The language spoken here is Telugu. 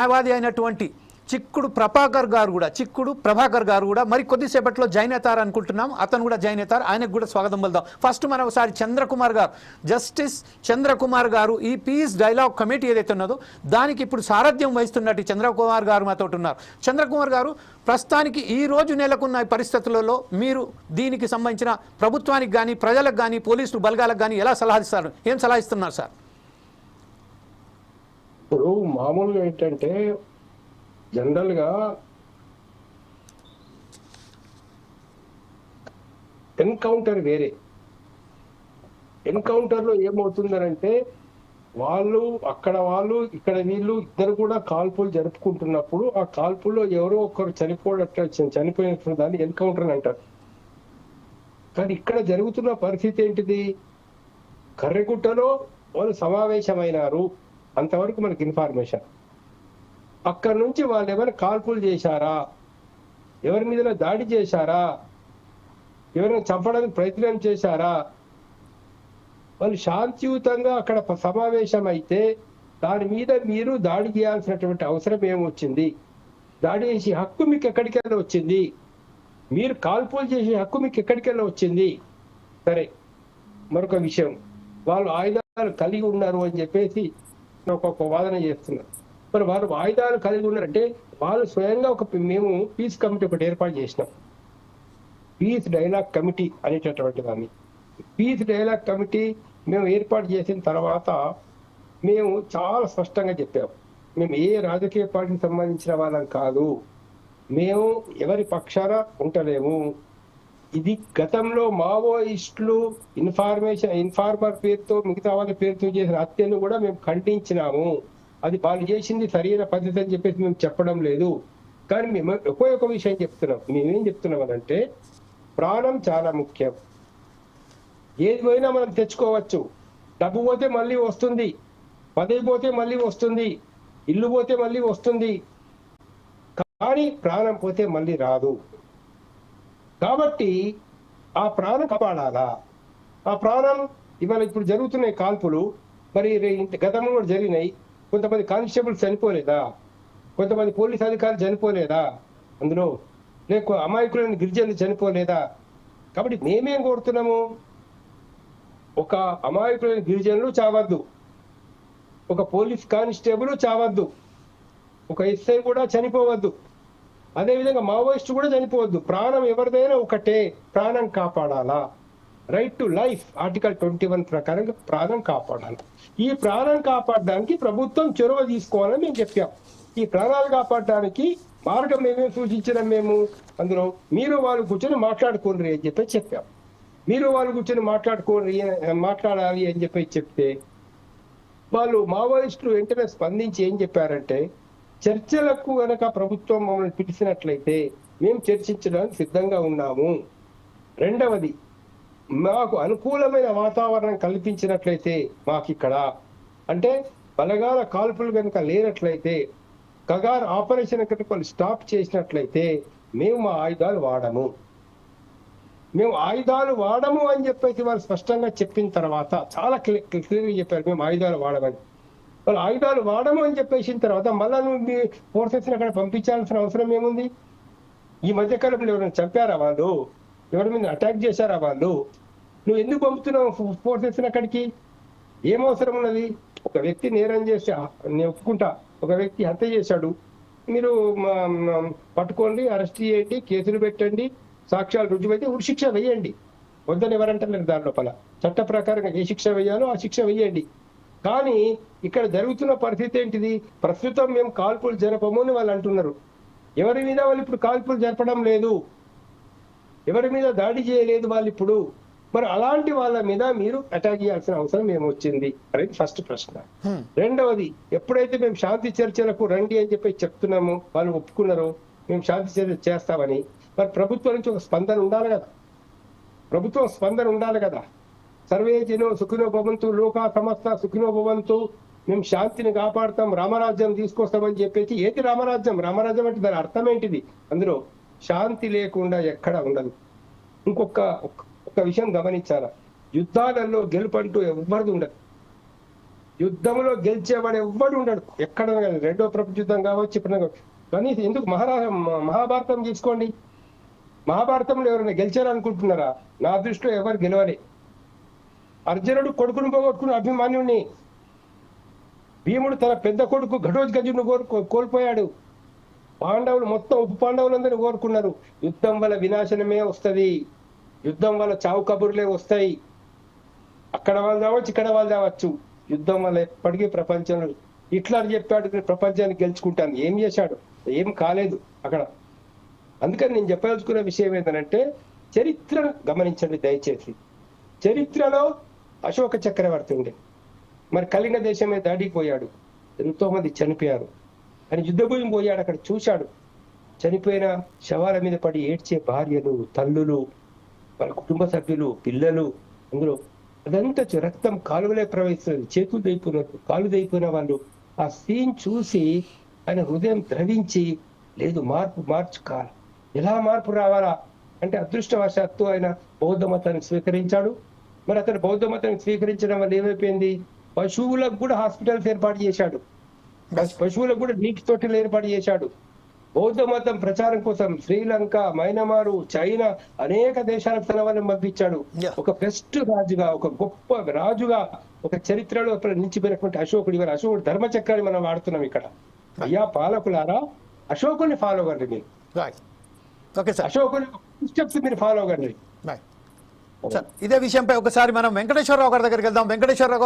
న్యాయవాది అయినటువంటి చిక్కుడు ప్రభాకర్ గారు కూడా చిక్కుడు ప్రభాకర్ గారు కూడా మరి కొద్దిసేపట్లో జాయిన్ అవుతారు అనుకుంటున్నాం అతను కూడా జాయిన్ అవుతారు. ఆయనకు కూడా స్వాగతం పలుదాం ఫస్ట్ మనం ఒకసారి చంద్రకుమార్ గారు జస్టిస్ చంద్రకుమార్ గారు ఈ పీస్ డైలాగ్ కమిటీ ఏదైతే ఉన్నదో దానికి ఇప్పుడు సారథ్యం వహిస్తున్నట్టు చంద్రకుమార్ గారు మాతో ఉన్నారు. చంద్రకుమార్ గారు ప్రస్తుతానికి ఈ రోజు నెలకొన్న పరిస్థితులలో మీరు దీనికి సంబంధించిన ప్రభుత్వానికి కానీ ప్రజలకు కానీ పోలీసులు బలగాలకు కానీ ఎలా సలహా ఇస్తారు? ఏం సలహా ఇస్తున్నారు సార్? ఇప్పుడు మామూలుగా ఏంటంటే జనరల్గా ఎన్కౌంటర్ వేరే. ఎన్కౌంటర్లో ఏమవుతుందనంటే వాళ్ళు అక్కడ వాళ్ళు ఇక్కడ వీళ్ళు ఇద్దరు కూడా కాల్పులు జరుపుకుంటున్నప్పుడు ఆ కాల్పుల్లో ఎవరో ఒకరు చనిపోయినట్టు చనిపోయినట్టు దాన్ని ఎన్కౌంటర్ అని అంటారు. కానీ ఇక్కడ జరుగుతున్న పరిస్థితి ఏంటిది? కర్రెగుట్టలో వాళ్ళు సమావేశమైనారు. అంతవరకు మనకి ఇన్ఫర్మేషన్. అక్కడ నుంచి వాళ్ళు ఎవరిని కాల్పులు చేశారా? ఎవరి మీద దాడి చేశారా? ఎవరైనా చంపడానికి ప్రయత్నం చేశారా? వాళ్ళు శాంతియుతంగా అక్కడ సమావేశం అయితే దాని మీద మీరు దాడి చేయాల్సినటువంటి అవసరం ఏమొచ్చింది? దాడి చేసే హక్కు మీకు ఎక్కడికెళ్ళి వచ్చింది? మీరు కాల్పులు చేసే హక్కు మీకు ఎక్కడికెళ్ళి వచ్చింది? సరే మరొక విషయం. వాళ్ళు ఆయుధాలు కలిగి ఉన్నారు అని చెప్పేసి ఒక్కొక్క వాదన చేస్తున్నారు. మరి వారు వాయిదాలు కలిగి ఉన్నారంటే వాళ్ళు స్వయంగా ఒక మేము పీస్ కమిటీ ఒకటి ఏర్పాటు చేసినాం. పీస్ డైలాగ్ కమిటీ అనేటటువంటి దాన్ని. పీస్ డైలాగ్ కమిటీ మేము ఏర్పాటు చేసిన తర్వాత మేము చాలా స్పష్టంగా చెప్పాము మేము ఏ రాజకీయ పార్టీకి సంబంధించిన వాళ్ళం కాదు. మేము ఎవరి పక్షాన ఉండలేము. ఇది గతంలో మావోయిస్టులు ఇన్ఫార్మేషన్ ఇన్ఫార్మర్ పేరుతో మిగతా వాళ్ళ పేరుతో చేసిన హత్యను కూడా మేము ఖండించినాము. అది వాళ్ళు చేసింది సరైన పద్ధతి అని చెప్పేసి మేము చెప్పడం లేదు. కానీ మేము ఒకే ఒక విషయం చెప్తున్నాం. మేమేం చెప్తున్నాం అంటే ప్రాణం చాలా ముఖ్యం. ఏది పోయినా మనం తెచ్చుకోవచ్చు. డబ్బు పోతే మళ్ళీ వస్తుంది. పదవి పోతే మళ్ళీ వస్తుంది. ఇల్లు పోతే మళ్ళీ వస్తుంది. కానీ ప్రాణం పోతే మళ్ళీ రాదు. కాబట్టి ఆ ప్రాణం కాపాడాలా? ఆ ప్రాణం ఇవాళ ఇప్పుడు జరుగుతున్నాయి కాల్పులు మరి ఇంత గతంలో కూడా జరిగినాయి. కొంతమంది కానిస్టేబుల్స్ చనిపోలేదా? కొంతమంది పోలీస్ అధికారులు చనిపోలేదా? అందులో లేక అమాయకులైన గిరిజనులు చనిపోలేదా? కాబట్టి మేమేం కోరుతున్నాము? ఒక అమాయకులైన గిరిజనులు చావద్దు. ఒక పోలీస్ కానిస్టేబుల్ చావద్దు. ఒక ఎస్ఐ కూడా చనిపోవద్దు. అదేవిధంగా మావోయిస్టు కూడా చనిపోవద్దు. ప్రాణం ఎవరిదైనా ఒకటే. ప్రాణం కాపాడాలా? Right to life article twenty one ప్రకారం ప్రాణం కాపాడాలి. ఈ ప్రాణం కాపాడడానికి ప్రభుత్వం చొరవ తీసుకోవాలని మేము చెప్పాం. ఈ ప్రాణాలు కాపాడడానికి మార్గం ఏమేమి సూచించడం మేము? అందులో మీరు వాళ్ళు కూర్చొని మాట్లాడుకోండి అని చెప్పి చెప్పాం. మీరు వాళ్ళు కూర్చొని మాట్లాడుకోండి మాట్లాడాలి అని చెప్పి చెప్తే వాళ్ళు మావోయిస్టులు వెంటనే స్పందించి ఏం చెప్పారంటే చర్చలకు గనక ప్రభుత్వం మమ్మల్ని పిలిచినట్లయితే మేము చర్చించడానికి సిద్ధంగా ఉన్నాము. రెండవది మాకు అనుకూలమైన వాతావరణం కల్పించినట్లయితే మాకు ఇక్కడ అంటే బలగాల కాల్పులు కనుక లేనట్లయితే కగార్ ఆపరేషన్ కనుక స్టాప్ చేసినట్లయితే మేము మా ఆయుధాలు వాడము. మేము ఆయుధాలు వాడము అని చెప్పేసి వాళ్ళు స్పష్టంగా చెప్పిన తర్వాత చాలా క్లియర్గా చెప్పారు మేము ఆయుధాలు వాడమని. వాళ్ళు ఆయుధాలు వాడము అని చెప్పేసిన తర్వాత మళ్ళా నువ్వు మీ ఫోర్సెస్ అక్కడ పంపించాల్సిన అవసరం ఏముంది? ఈ మధ్య కాలంలో ఎవరైనా చంపారా వాళ్ళు? ఎవరి మీద అటాక్ చేశారా వాళ్ళు? నువ్వు ఎందుకు పంపుతున్నావు ఫోర్సెస్ని అక్కడికి? ఏం అవసరం ఉన్నది? ఒక వ్యక్తి నేరం చేసి నేను ఒప్పుకుంటా. ఒక వ్యక్తి హత్య చేశాడు. మీరు పట్టుకోండి అరెస్ట్ చేయండి కేసులు పెట్టండి సాక్ష్యాలు రుజువైతే ఉరి శిక్ష వేయండి. వద్దని ఎవరంటలేరు దాని లోపల? చట్ట ప్రకారంగా ఏ శిక్ష వేయాలో ఆ శిక్ష వేయండి. కానీ ఇక్కడ జరుగుతున్న పరిస్థితి ఏంటిది? ప్రస్తుతం మేము కాల్పులు జరపము అని వాళ్ళు అంటున్నారు. ఎవరి మీద వాళ్ళు ఇప్పుడు కాల్పులు జరపడం లేదు? ఎవరి మీద దాడి చేయలేదు వాళ్ళు ఇప్పుడు? మరి అలాంటి వాళ్ళ మీద మీరు అటాక్ చేయాల్సిన అవసరం ఏమొచ్చింది అనేది ఫస్ట్ ప్రశ్న. హ్మ్. రెండవది ఎప్పుడైతే మేము శాంతి చర్చలకు రండి అని చెప్పి చెప్తున్నామో వాళ్ళు ఒప్పుకున్నారో మేము శాంతి చర్చ చేస్తామని మరి ప్రభుత్వం నుంచి ఒక స్పందన ఉండాలి కదా? ప్రభుత్వం స్పందన ఉండాలి కదా? సర్వే జనో సుఖినో భవంతు లోకా సమస్త సుఖినో భవంతు. మేము శాంతిని కాపాడతాం రామరాజ్యం తీసుకొస్తామని చెప్పేసి ఏది రామరాజ్యం? రామరాజ్యం అంటే దాని అర్థం ఏంటిది? అందులో శాంతి లేకుండా ఎక్కడ ఉండదు. ఇంకొక ఒక్క- ఒక విషయం గమనించారా యుద్ధాలలో గెలుపంటూ ఎవ్వరిది ఉండదు. యుద్ధంలో గెలిచేవాడు ఎవ్వడు ఉండడు. ఎక్కడ రెండో ప్రపంచ యుద్ధం కావచ్చు ఇప్పుడు కానీ కనీసం ఎందుకు మహారా మహాభారతం తీసుకోండి? మహాభారతంలో ఎవరైనా గెలిచారనుకుంటున్నారా? నా దృష్టిలో ఎవరు గెలవాలి. అర్జునుడు కొడుకును పోగొట్టుకుని అభిమాన్యుణ్ణి భీముడు తన పెద్ద కొడుకు ఘటోత్కజుని కోరుకో కోల్పోయాడు. పాండవులు మొత్తం ఉప పాండవులందరూ కోరుకున్నారు. యుద్ధం వల్ల వినాశనమే వస్తుంది. యుద్ధం వల్ల చావు కబుర్లే వస్తాయి. అక్కడ వాళ్ళు రావచ్చు ఇక్కడ వాళ్ళు రావచ్చు. యుద్ధం వల్ల ఎప్పటికీ ప్రపంచంలో ఇట్లా చెప్పాడు ప్రపంచాన్ని గెలుచుకుంటాను. ఏం చేశాడు? ఏం కాలేదు అక్కడ. అందుకని నేను చెప్పదలుచుకున్న విషయం ఏంటంటే చరిత్రను గమనించండి దయచేసి. చరిత్రలో అశోక చక్రవర్తి ఉండే. మరి కలిన దేశమే దాడికి పోయాడు ఎంతోమంది చనిపోయారు. అని యుద్ధభూమి పోయాడు అక్కడ చూశాడు. చనిపోయిన శవాల మీద పడి ఏడ్చే భార్యలు తల్లులు వాళ్ళ కుటుంబ సభ్యులు పిల్లలు అందులో అదంతా రక్తం కాలువలే ప్రవహిస్తుంది. చేతులు దైపోయినట్టు కాలు దైపోయిన వాళ్ళు ఆ సీన్ చూసి ఆయన హృదయం ద్రవించి లేదు మార్పు మార్చుకోవాలి ఎలా మార్పు రావాలా? అంటే అదృష్టవశాత్తు ఆయన బౌద్ధ మతాన్ని స్వీకరించాడు. మరి అతను బౌద్ధ మతాన్ని స్వీకరించడం వల్ల ఏమైపోయింది? పశువులకు కూడా హాస్పిటల్స్ ఏర్పాటు చేశాడు. పశువులకు కూడా నీటి తొట్టెలు ఏర్పాటు చేశాడు. బౌద్ధ మతం ప్రచారం కోసం శ్రీలంక మైనమారు చైనా అనేక దేశాలకు తన వాళ్ళని పంపించాడు. ఒక బెస్ట్ రాజుగా ఒక గొప్ప రాజుగా ఒక చరిత్రలో నిలిచిపోయినటువంటి అశోకుడు ఇవాళ. అశోకుడు ధర్మచక్రాన్ని మనం వాడుతున్నాం ఇక్కడ. అయ్యా పాలకులారా అశోకుని ఫాలో కండి మీరు అశోకుని స్టెప్స్ మీరు ఫాలో కండి సార్ ఇదే విషయంపై ఒకసారి మనం వెంకటేశ్వరరావు గారి దగ్గరికి వెళ్దాం. వెంకటేశ్వరరావు